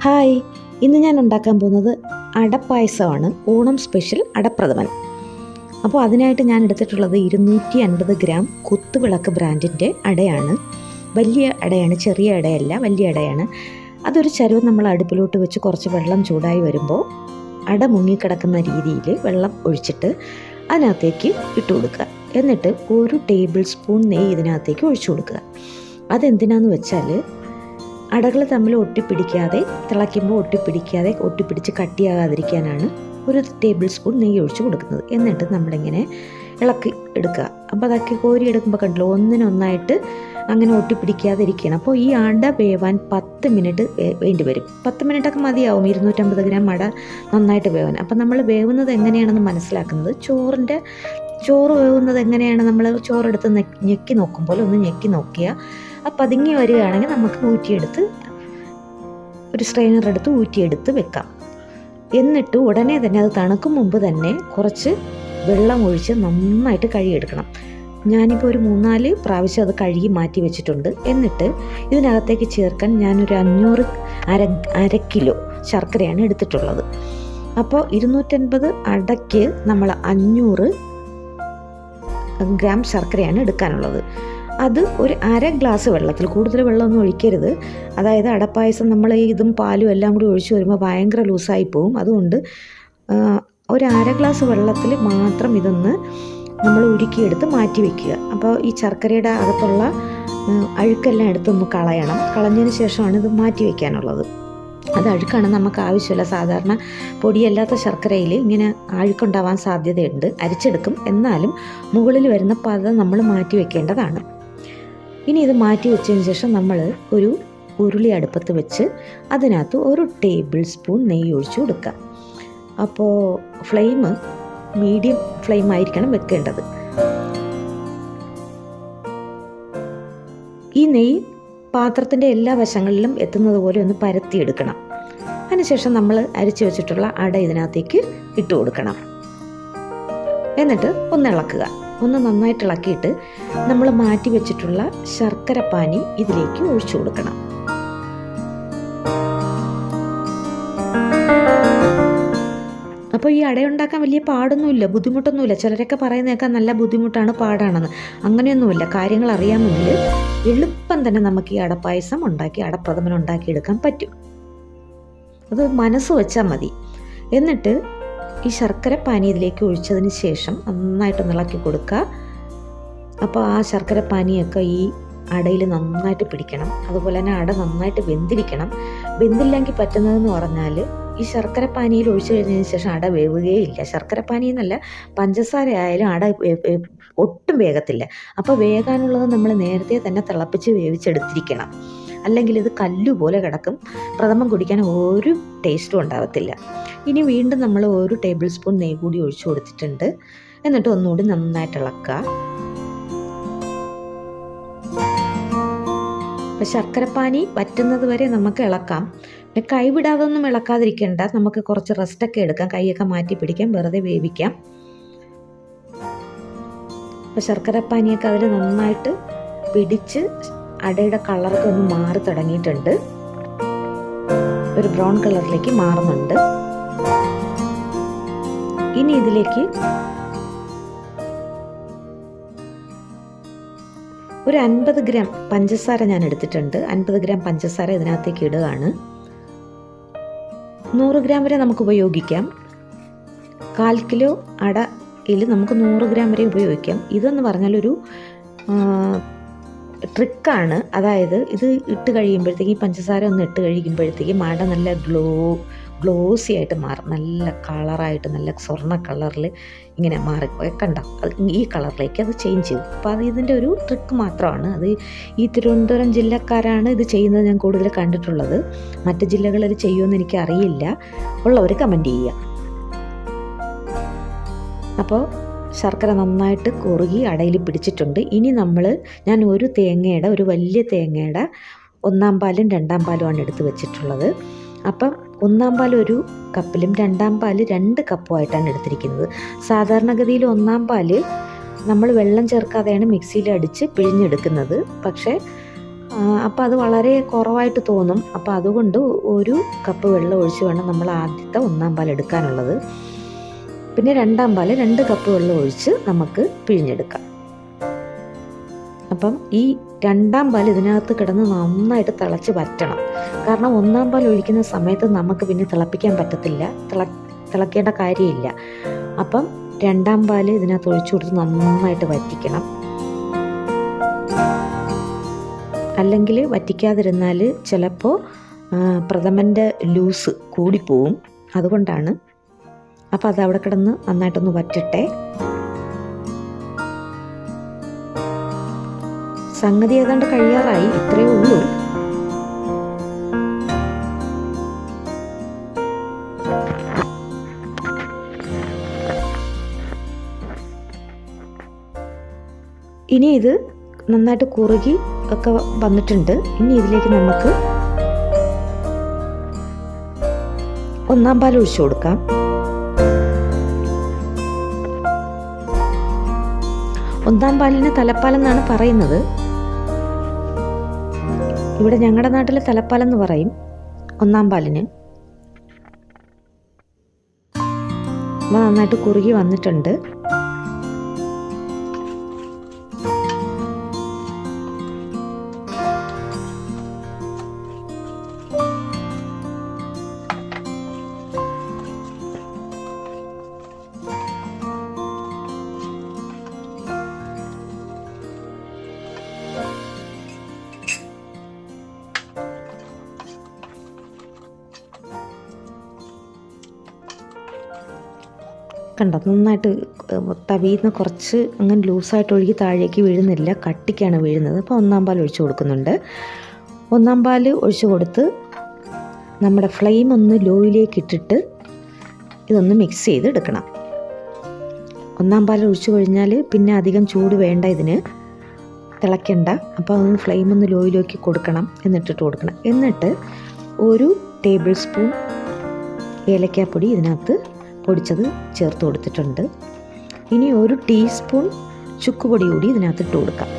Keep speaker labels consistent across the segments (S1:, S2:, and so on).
S1: Hi ഇന്ന് ഞാൻ ഉണ്ടാക്കാൻ പോകുന്നത് അടപ്പായസമാണ്. ഓണം സ്പെഷ്യൽ അടപ്രഥമൻ. അപ്പോൾ അതിനായിട്ട് ഞാൻ എടുത്തിട്ടുള്ളത് ഇരുന്നൂറ്റി അൻപത് ഗ്രാം കുത്തുവിളക്ക് ബ്രാൻഡിന്റെ അടയാണ്. വലിയ അടയാണ് ചെറിയ അടയല്ല വലിയ അടയാണ്. അതൊരു ചരുവ് നമ്മൾ അടുപ്പിലോട്ട് വെച്ച് കുറച്ച് വെള്ളം ചൂടായി വരുമ്പോൾ അട മുങ്ങിക്കിടക്കുന്ന രീതിയിൽ വെള്ളം ഒഴിച്ചിട്ട് അതിനകത്തേക്ക് ഇട്ട് കൊടുക്കുക. എന്നിട്ട് ഒരു ടേബിൾ സ്പൂൺ നെയ്യ് ഇതിനകത്തേക്ക് ഒഴിച്ചു കൊടുക്കുക. അതെന്തിനാന്ന് വെച്ചാൽ അടകൾ തമ്മിൽ ഒട്ടിപ്പിടിക്കാതെ തിളയ്ക്കുമ്പോൾ ഒട്ടിപ്പിടിക്കാതെ ഒട്ടിപ്പിടിച്ച് കട്ടിയാകാതിരിക്കാനാണ് ഒരു ടേബിൾ സ്പൂൺ നെയ്യ് ഒഴിച്ച് കൊടുക്കുന്നത്. എന്നിട്ട് നമ്മളിങ്ങനെ ഇളക്കി എടുക്കുക. അപ്പോൾ അതൊക്കെ കോരി എടുക്കുമ്പോൾ കണ്ടല്ലോ ഒന്നിനൊന്നായിട്ട് അങ്ങനെ ഒട്ടിപ്പിടിക്കാതെ ഇരിക്കണം അപ്പോൾ ഈ അട വേവാൻ പത്ത് മിനിറ്റ് വേണ്ടി വരും. പത്ത് മിനിറ്റൊക്കെ മതിയാവും. ഇരുന്നൂറ്റമ്പത് ഗ്രാം അട നന്നായിട്ട് വേവാൻ. അപ്പോൾ നമ്മൾ വേവുന്നത് എങ്ങനെയാണെന്ന് മനസ്സിലാക്കുന്നത് ചോറിന്റെ ചോറ് വേവുന്നത് എങ്ങനെയാണ് നമ്മൾ ചോറെടുത്ത് ഞെക്കി നോക്കുമ്പോൾ ഒന്ന് ഞെക്കി നോക്കിയാൽ ആ പതുങ്ങി വരികയാണെങ്കിൽ നമുക്ക് ഊറ്റിയെടുത്ത് ഒരു സ്ട്രെയിനർ എടുത്ത് ഊറ്റിയെടുത്ത് വെക്കാം. എന്നിട്ട് ഉടനെ തന്നെ അത് തണുക്കും മുമ്പ് തന്നെ കുറച്ച് വെള്ളം ഒഴിച്ച് നന്നായിട്ട് കഴുകിയെടുക്കണം. ഞാനിപ്പോൾ ഒരു മൂന്നാൽ പ്രാവശ്യം അത് കഴുകി മാറ്റി വെച്ചിട്ടുണ്ട്. എന്നിട്ട് ഇതിനകത്തേക്ക് ചേർക്കാൻ ഞാനൊരു അഞ്ഞൂറ് അര അര കിലോ ശർക്കരയാണ് എടുത്തിട്ടുള്ളത്. അപ്പോൾ ഇരുന്നൂറ്റൻപത് അടയ്ക്ക് നമ്മൾ അഞ്ഞൂറ് ഗ്രാം ശർക്കരയാണ് എടുക്കാനുള്ളത്. അത് ഒരു അര ഗ്ലാസ് വെള്ളത്തിൽ കൂടുതൽ വെള്ളമൊന്നും ഒഴിക്കരുത്. അതായത് അടപ്പായസം നമ്മൾ ഇതും പാലും എല്ലാം കൂടി ഒഴിച്ചു വരുമ്പോൾ ഭയങ്കര ലൂസായി പോവും. അതുകൊണ്ട് ഒരു അര ഗ്ലാസ് വെള്ളത്തിൽ മാത്രം ഇതൊന്ന് നമ്മൾ ഉരുക്കിയെടുത്ത് മാറ്റി വെക്കുക. അപ്പോൾ ഈ ശർക്കരയുടെ അകത്തുള്ള അഴുക്കെല്ലാം എടുത്തൊന്ന് കളയണം. കളഞ്ഞതിന് ശേഷമാണ് ഇത് മാറ്റി വയ്ക്കാനുള്ളത് അത് അഴുക്കാണ് നമുക്ക് ആവശ്യമില്ല. സാധാരണ പൊടിയല്ലാത്ത ശർക്കരയിൽ ഇങ്ങനെ അഴുക്കുണ്ടാവാൻ സാധ്യതയുണ്ട്. അരിച്ചെടുക്കും. എന്നാലും മുകളിൽ വരുന്ന പത നമ്മൾ മാറ്റി വെക്കേണ്ടതാണ്. ഇനി ഇത് മാറ്റി വെച്ചതിന് ശേഷം നമ്മൾ ഒരു ഉരുളി അടുപ്പത്ത് വെച്ച് അതിനകത്ത് ഒരു ടേബിൾ സ്പൂൺ നെയ്യ് ഒഴിച്ച് കൊടുക്കുക. അപ്പോൾ ഫ്ലെയിം മീഡിയം ഫ്ലെയിം ആയിരിക്കണം വെക്കേണ്ടത്. ഈ നെയ്യ് പാത്രത്തിന്റെ എല്ലാ വശങ്ങളിലും എത്തുന്നത് പോലെ ഒന്ന് പരത്തിയെടുക്കണം. അതിനുശേഷം നമ്മൾ അരിച്ചു വെച്ചിട്ടുള്ള അട ഇതിനകത്തേക്ക് ഇട്ട് കൊടുക്കണം. എന്നിട്ട് ഒന്ന് ഇളക്കുക. ഒന്ന് നന്നായിട്ട് ഇളക്കിയിട്ട് നമ്മൾ മാറ്റി വെച്ചിട്ടുള്ള ശർക്കര പാനി ഇതിലേക്ക് ഒഴിച്ചു കൊടുക്കണം. അപ്പോൾ ഈ അടയുണ്ടാക്കാൻ വലിയ പാടൊന്നുമില്ല ബുദ്ധിമുട്ടൊന്നുമില്ല. ചിലരൊക്കെ പറയുന്നേക്കാൻ നല്ല ബുദ്ധിമുട്ടാണ് പാടാണെന്ന്. അങ്ങനെയൊന്നുമില്ല. കാര്യങ്ങൾ അറിയാമെങ്കിൽ എളുപ്പം തന്നെ നമുക്ക് ഈ അടപ്പായസം ഉണ്ടാക്കി അടപ്രഥമൻ ഉണ്ടാക്കിയെടുക്കാൻ പറ്റും. അത് മനസ്സ് വെച്ചാൽ മതി. എന്നിട്ട് ഈ ശർക്കര പാനി ഇതിലേക്ക് ഒഴിച്ചതിന് ശേഷം നന്നായിട്ടൊന്ന് ഇളക്കി കൊടുക്കുക. അപ്പോൾ ആ ശർക്കര പാനിയൊക്കെ ഈ അടയിൽ നന്നായിട്ട് പിടിക്കണം. അതുപോലെ തന്നെ അട നന്നായിട്ട് വെന്തിരിക്കണം. വെന്തില്ലെങ്കിൽ പറ്റുന്നതെന്ന് പറഞ്ഞാൽ ഈ ശർക്കര പാനിയിൽ ഒഴിച്ചു കഴിഞ്ഞതിന് ശേഷം അട വേവുകയില്ല. ശർക്കര പാനി എന്നല്ല പഞ്ചസാര ആയാലും അട ഒട്ടും വേഗത്തില്ല അപ്പോൾ വേകാനുള്ളത് നമ്മൾ നേരത്തെ തന്നെ തിളപ്പിച്ച് വേവിച്ചെടുത്തിരിക്കണം. അല്ലെങ്കിൽ ഇത് കല്ലുപോലെ കിടക്കും. പ്രഥമം കുടിക്കാൻ ഒരു ടേസ്റ്റും ഉണ്ടാവത്തില്ല. ഇനി വീണ്ടും നമ്മൾ ഒരു ടേബിൾ സ്പൂൺ നെയ് കൂടി ഒഴിച്ചു കൊടുത്തിട്ടുണ്ട്. എന്നിട്ട് ഒന്നുകൂടി നന്നായിട്ട് ഇളക്കുക. അപ്പം ശർക്കരപ്പാനി വറ്റുന്നത് വരെ നമുക്ക് ഇളക്കാം. പിന്നെ കൈവിടാതെ ഒന്നും ഇളക്കാതിരിക്കേണ്ട. നമുക്ക് കുറച്ച് റെസ്റ്റൊക്കെ എടുക്കാം. കൈയൊക്കെ മാറ്റി പിടിക്കാം. വെറുതെ വേവിക്കാം. അപ്പം ശർക്കരപ്പാനിയൊക്കെ അതിൽ നന്നായിട്ട് പിടിച്ച് അടയുടെ കളറൊക്കെ ഒന്ന് മാറി തുടങ്ങിയിട്ടുണ്ട്. ഒരു ബ്രൗൺ കളറിലേക്ക് മാറുന്നുണ്ട്. ഇനി ഇതിലേക്ക് ഒരു അൻപത് ഗ്രാം പഞ്ചസാര ഞാൻ എടുത്തിട്ടുണ്ട്. അൻപത് ഗ്രാം പഞ്ചസാര ഇതിനകത്തേക്ക് ഇടുകയാണ്. നൂറ് ഗ്രാം വരെ നമുക്ക് ഉപയോഗിക്കാം. കാൽ കിലോ അട അടയിൽ നമുക്ക് നൂറ് ഗ്രാം വരെ ഉപയോഗിക്കാം. ഇതെന്ന് പറഞ്ഞാലൊരു ട്രിക്കാണ്. അതായത് ഇത് ഇട്ട് കഴിയുമ്പോഴത്തേക്ക് ഈ പഞ്ചസാര ഒന്ന് ഇട്ട് കഴിയുമ്പോഴത്തേക്ക് അട നല്ല ഗ്ലോ ഗ്ലോസി ആയിട്ട് മാറും. നല്ല കളറായിട്ട് നല്ല സ്വർണ കളറിൽ ഇങ്ങനെ മാറി കണ്ടോ? ഈ കളറിലേക്ക് അത് ചേഞ്ച് ചെയ്തു. അപ്പോൾ അത് ഇതിന്റെ ഒരു ട്രിക്ക് മാത്രമാണ്. അത് ഈ തിരുവനന്തപുരം ജില്ലക്കാരാണ് ഇത് ചെയ്യുന്നത് ഞാൻ കൂടുതൽ കണ്ടിട്ടുള്ളത്. മറ്റ് ജില്ലകളിൽ ചെയ്യുമെന്ന് എനിക്ക് അറിയില്ല. ഉള്ളവർ കമന്റ് ചെയ്യുക. അപ്പോൾ ശർക്കര നന്നായിട്ട് കുറുകി അടയിൽ പിടിച്ചിട്ടുണ്ട്. ഇനി നമ്മൾ ഞാൻ ഒരു തേങ്ങയുടെ ഒരു വലിയ തേങ്ങയുടെ ഒന്നാം പാലും രണ്ടാം പാലുമാണ് എടുത്ത് വെച്ചിട്ടുള്ളത്. അപ്പം ഒന്നാം പാൽ ഒരു കപ്പിലും രണ്ടാം പാൽ രണ്ട് കപ്പുമായിട്ടാണ് എടുത്തിരിക്കുന്നത്. സാധാരണഗതിയിൽ ഒന്നാം പാൽ നമ്മൾ വെള്ളം ചേർക്കാതെയാണ് മിക്സിയിൽ അടിച്ച് പിഴിഞ്ഞെടുക്കുന്നത്. പക്ഷേ അപ്പം അപ്പോൾ അത് വളരെ കുറവായിട്ട് തോന്നും. അപ്പോൾ അതുകൊണ്ട് ഒരു കപ്പ് വെള്ളം ഒഴിച്ച് വേണം നമ്മൾ ആദ്യത്തെ ഒന്നാം പാൽ എടുക്കാനുള്ളത്. പിന്നെ രണ്ടാം പാൽ രണ്ട് കപ്പ് വെള്ളം ഒഴിച്ച് നമുക്ക് പിഴിഞ്ഞെടുക്കാം. അപ്പം ഈ രണ്ടാം പാൽ ഇതിനകത്ത് കിടന്ന് നന്നായിട്ട് തിളച്ച് വറ്റണം. കാരണം ഒന്നാം പാൽ ഒഴിക്കുന്ന സമയത്ത് നമുക്ക് പിന്നെ തിളപ്പിക്കാൻ പറ്റത്തില്ല. തിള തിളക്കേണ്ട കാര്യമില്ല. അപ്പം രണ്ടാം പാൽ ഇതിനകത്ത് ഒഴിച്ചു കൊടുത്ത് നന്നായിട്ട് വറ്റിക്കണം. അല്ലെങ്കിൽ വറ്റിക്കാതിരുന്നാൽ ചിലപ്പോൾ പ്രഥമന്റെ ലൂസ് കൂടിപ്പോവും. അതുകൊണ്ടാണ്. അപ്പോൾ അത് അവിടെ കിടന്ന് നന്നായിട്ടൊന്ന് വറ്റട്ടെ. സംഗതി ഏതാണ്ട് കഴിയാറായി. ഇത്രയേ ഉള്ളൂ. ഇനി ഇത് നന്നായിട്ട് കുറുകി ഒക്കെ വന്നിട്ടുണ്ട്. ഇനി ഇതിലേക്ക് നമുക്ക് ഒന്നാം പാൽ ഒഴിച്ചു കൊടുക്കാം. ഒന്നാം പാലിന് തലപ്പാലെന്നാണ് പറയുന്നത്. ഇവിടെ ഞങ്ങളുടെ നാട്ടിൽ തലപ്പാലെന്ന് പറയും. ഒന്നാം പാലിന്. നന്നായിട്ട് കുറുകി വന്നിട്ടുണ്ട്. കണ്ടോ നന്നായിട്ട് തവിയിൽ നിന്ന് കുറച്ച് അങ്ങനെ ലൂസായിട്ട് ഒഴുകി താഴേക്ക് വീഴുന്നില്ല. കട്ടിക്കാണ് വീഴുന്നത്. അപ്പോൾ ഒന്നാം പാൽ ഒഴിച്ചു കൊടുക്കുന്നുണ്ട്. ഒന്നാം പാൽ ഒഴിച്ചു കൊടുത്ത് നമ്മുടെ ഫ്ലെയിം ഒന്ന് ലോയിലേക്ക് ഇട്ടിട്ട് ഇതൊന്ന് മിക്സ് ചെയ്ത് എടുക്കണം. ഒന്നാം പാൽ ഒഴിച്ചു കഴിഞ്ഞാൽ പിന്നെ അധികം ചൂട് വേണ്ട ഇതിന്. തിളയ്ക്കണ്ട. അപ്പോൾ അതൊന്ന് ഫ്ലെയിം ഒന്ന് ലോയിലേക്ക് കൊടുക്കണം. എന്നിട്ടിട്ട് കൊടുക്കണം. എന്നിട്ട് ഒരു ടേബിൾ സ്പൂൺ ഏലക്കാപ്പൊടി ഇതിനകത്ത് പൊടിച്ചത് ചേർത്ത് കൊടുത്തിട്ടുണ്ട്. ഇനി ഒരു ടീസ്പൂൺ ചുക്കുപൊടി കൂടി ഇതിനകത്ത് ഇട്ട് കൊടുക്കാം.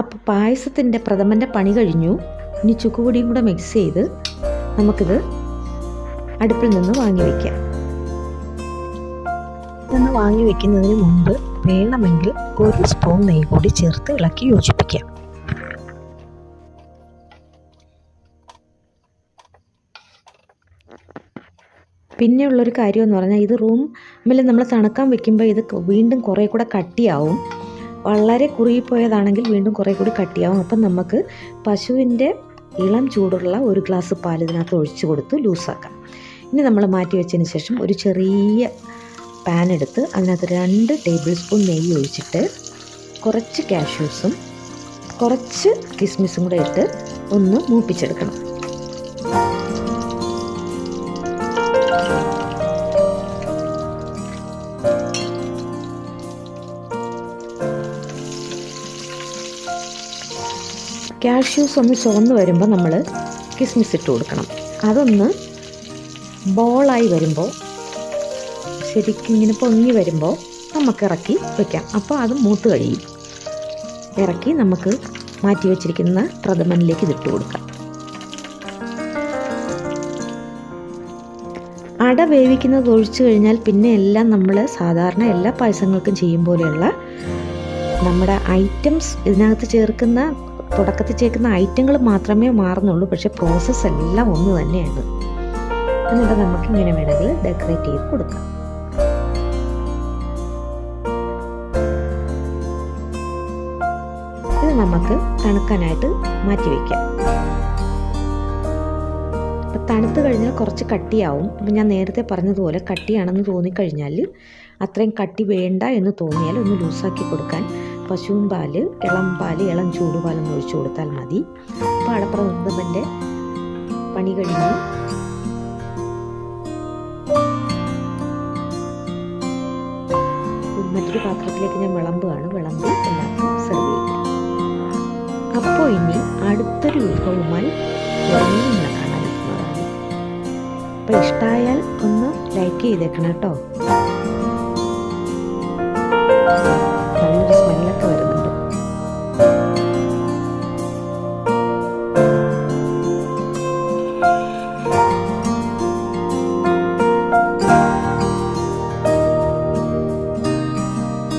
S1: അപ്പോൾ പായസത്തിന്റെ പ്രഥമന്റെ പണി കഴിഞ്ഞു. ഇനി ചുക്കുപൊടിയും കൂടെ മിക്സ് ചെയ്ത് നമുക്കിത് അടുപ്പിൽ നിന്ന് വാങ്ങി വയ്ക്കാം നിന്ന് വാങ്ങി വയ്ക്കുന്നതിന് മുമ്പ് വേണമെങ്കിൽ ഒരു സ്പൂൺ നെയ്യ് കൂടി ചേർത്ത് ഇളക്കി യോജിപ്പിക്കാം. പിന്നെയുള്ളൊരു കാര്യം എന്ന് പറഞ്ഞാൽ ഇത് റൂമിൽ നമ്മൾ തണുക്കാൻ വെക്കുമ്പോൾ ഇത് വീണ്ടും കുറേ കൂടെ കട്ടിയാവും. വളരെ കുറുകിപ്പോയതാണെങ്കിൽ വീണ്ടും കുറേ കൂടി കട്ടിയാവും. അപ്പം നമുക്ക് പശുവിന്റെ ഇളം ചൂടുള്ള ഒരു ഗ്ലാസ് പാൽ ഇതിനകത്ത് ഒഴിച്ച് കൊടുത്ത് ലൂസാക്കാം ഇനി നമ്മൾ മാറ്റി വെച്ചതിന് ശേഷം ഒരു ചെറിയ പാൻ എടുത്ത് അതിനകത്ത് രണ്ട് ടേബിൾ സ്പൂൺ നെയ്യ് ഒഴിച്ചിട്ട് കുറച്ച് കാഷ്യൂസും കുറച്ച് കിസ്മിസും കൂടെ ഇട്ട് ഒന്ന് മൂപ്പിച്ചെടുക്കണം. കാഷ്യൂസ് ഒന്ന് ചുവന്ന് വരുമ്പോൾ നമ്മൾ കിസ്മിസ് ഇട്ട് കൊടുക്കണം. അതൊന്ന് ബോളായി വരുമ്പോൾ ശരിക്കും ഇങ്ങനെ പൊങ്ങി വരുമ്പോൾ നമുക്ക് ഇറക്കി വെക്കാം. അപ്പോൾ അത് മൂത്ത് കഴിയും. ഇറക്കി നമുക്ക് മാറ്റി വെച്ചിരിക്കുന്ന പ്രഥമനിലേക്ക് ഇതിട്ട് കൊടുക്കാം. അട വേവിക്കുന്നത് ഒഴിച്ചു കഴിഞ്ഞാൽ പിന്നെ എല്ലാം നമ്മൾ സാധാരണ എല്ലാ പായസങ്ങൾക്കും ചെയ്യും പോലെയുള്ള നമ്മുടെ ഐറ്റംസ് ഇതിനകത്ത് ചേർക്കുന്ന തുടക്കത്തിൽ ചേർക്കുന്ന ഐറ്റങ്ങൾ മാത്രമേ മാറുന്നുള്ളൂ. പക്ഷെ പ്രോസസ്സ് എല്ലാം ഒന്ന് തന്നെയാണ്. എന്നിട്ട് നമുക്ക് ഇങ്ങനെ വേണമെങ്കിൽ ഡെക്കറേറ്റ് ചെയ്ത് കൊടുക്കാം. ഇത് നമുക്ക് തണുക്കാനായിട്ട് മാറ്റി വയ്ക്കാം തണുത്ത് കഴിഞ്ഞാൽ കുറച്ച് കട്ടിയാവും. അപ്പം ഞാൻ നേരത്തെ പറഞ്ഞതുപോലെ കട്ടിയാണെന്ന് തോന്നിക്കഴിഞ്ഞാൽ അത്രയും കട്ടി വേണ്ട എന്ന് തോന്നിയാൽ ഒന്ന് ലൂസാക്കി കൊടുക്കാൻ പശുവും പാൽ ഇളം പാൽ ഇളം ചൂടുപാലൊന്ന് ഒഴിച്ചു കൊടുത്താൽ മതി. അടപ്രഥമന്റെ പണി കഴിഞ്ഞു. മറ്റൊരു പാത്രത്തിലേക്ക് ഞാൻ വിളമ്പുകയാണ്. വിളമ്പ് എല്ലാവർക്കും സെർവ് ചെയ്യും. അപ്പോൾ ഇനി അടുത്തൊരു വിഭവവുമായി ഉടനെ നിങ്ങളെ കാണാനെത്തുന്നതാണ് അപ്പോൾ ഇഷ്ടമായാൽ ഒന്ന് ലൈക്ക് ചെയ്തേക്കണം കേട്ടോ.